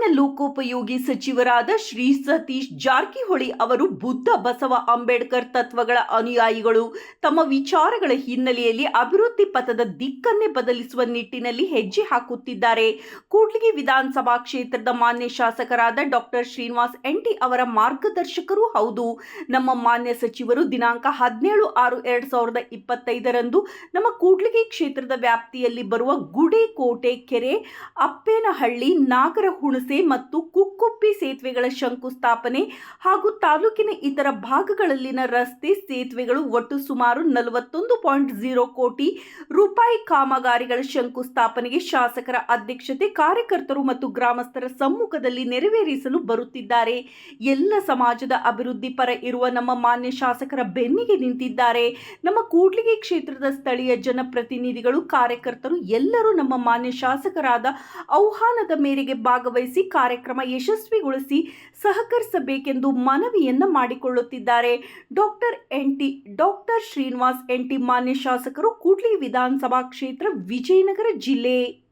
ಸಾಮಾನ್ಯ ಲೋಕೋಪಯೋಗಿ ಸಚಿವರಾದ ಶ್ರೀ ಸತೀಶ್ ಜಾರಕಿಹೊಳಿ ಅವರು ಬುದ್ಧ, ಬಸವ, ಅಂಬೇಡ್ಕರ್ ತತ್ವಗಳ ಅನುಯಾಯಿಗಳು ತಮ್ಮ ವಿಚಾರಗಳ ಹಿನ್ನೆಲೆಯಲ್ಲಿ ಅಭಿವೃದ್ಧಿ ಪಥದ ದಿಕ್ಕನ್ನೇ ಬದಲಿಸುವ ನಿಟ್ಟಿನಲ್ಲಿ ಹೆಜ್ಜೆ ಹಾಕುತ್ತಿದ್ದಾರೆ. ಕೂಡ್ಲಿಗಿ ವಿಧಾನಸಭಾ ಕ್ಷೇತ್ರದ ಮಾನ್ಯ ಶಾಸಕರಾದ ಡಾಕ್ಟರ್ ಶ್ರೀನಿವಾಸ್ ಎಂಟಿ ಅವರ ಮಾರ್ಗದರ್ಶಕರೂ ಹೌದು. ನಮ್ಮ ಮಾನ್ಯ ಸಚಿವರು ದಿನಾಂಕ ಹದಿನೇಳು ಆರು ಎರಡ್ ಸಾವಿರದ ಇಪ್ಪತ್ತೈದರಂದು ನಮ್ಮ ಕೂಡ್ಲಿಗಿ ಕ್ಷೇತ್ರದ ವ್ಯಾಪ್ತಿಯಲ್ಲಿ ಬರುವ ಗುಡೇಕೋಟೆ ಕೆರೆ ಅಪ್ಪೇನಹಳ್ಳಿ ನಾಗರ ಹುಣಸೆ ಮತ್ತು ಕುಕ್ಕುಪ್ಪಿ ಸೇತುವೆಗಳ ಶಂಕುಸ್ಥಾಪನೆ ಹಾಗೂ ತಾಲೂಕಿನ ಇತರ ಭಾಗಗಳಲ್ಲಿನ ರಸ್ತೆ ಸೇತುವೆಗಳು ಒಟ್ಟು ಸುಮಾರು ನಲವತ್ತೊಂದು ಪಾಯಿಂಟ್ ಜೀರೋ ಕೋಟಿ ರೂಪಾಯಿ ಕಾಮಗಾರಿಗಳ ಶಂಕುಸ್ಥಾಪನೆಗೆ ಶಾಸಕರ ಅಧ್ಯಕ್ಷತೆ, ಕಾರ್ಯಕರ್ತರು ಮತ್ತು ಗ್ರಾಮಸ್ಥರ ಸಮ್ಮುಖದಲ್ಲಿ ನೆರವೇರಿಸಲು ಬರುತ್ತಿದ್ದಾರೆ. ಎಲ್ಲ ಸಮಾಜದ ಅಭಿವೃದ್ಧಿ ಪರ ಇರುವ ನಮ್ಮ ಮಾನ್ಯ ಶಾಸಕರ ಬೆನ್ನಿಗೆ ನಿಂತಿದ್ದಾರೆ. ನಮ್ಮ ಕೂಡ್ಲಿಗೆ ಕ್ಷೇತ್ರದ ಸ್ಥಳೀಯ ಜನಪ್ರತಿನಿಧಿಗಳು, ಕಾರ್ಯಕರ್ತರು ಎಲ್ಲರೂ ನಮ್ಮ ಮಾನ್ಯ ಶಾಸಕರಾದ ಆಹ್ವಾನದ ಮೇರೆಗೆ ಭಾಗವಹಿಸಿ ಕಾರ್ಯಕ್ರಮ ಯಶಸ್ವಿಗೊಳಿಸಿ ಸಹಕರಿಸಬೇಕೆಂದು ಮನವಿಯನ್ನು ಮಾಡಿಕೊಳ್ಳುತ್ತಿದ್ದಾರೆ. Doctor NT doctor Srinivas, NT ಮಾನ್ಯ ಶಾಸಕರು ಕೂಡ್ಲಿ ವಿಧಾನಸಭಾ ಕ್ಷೇತ್ರ ವಿಜಯನಗರ ಜಿಲ್ಲೆ.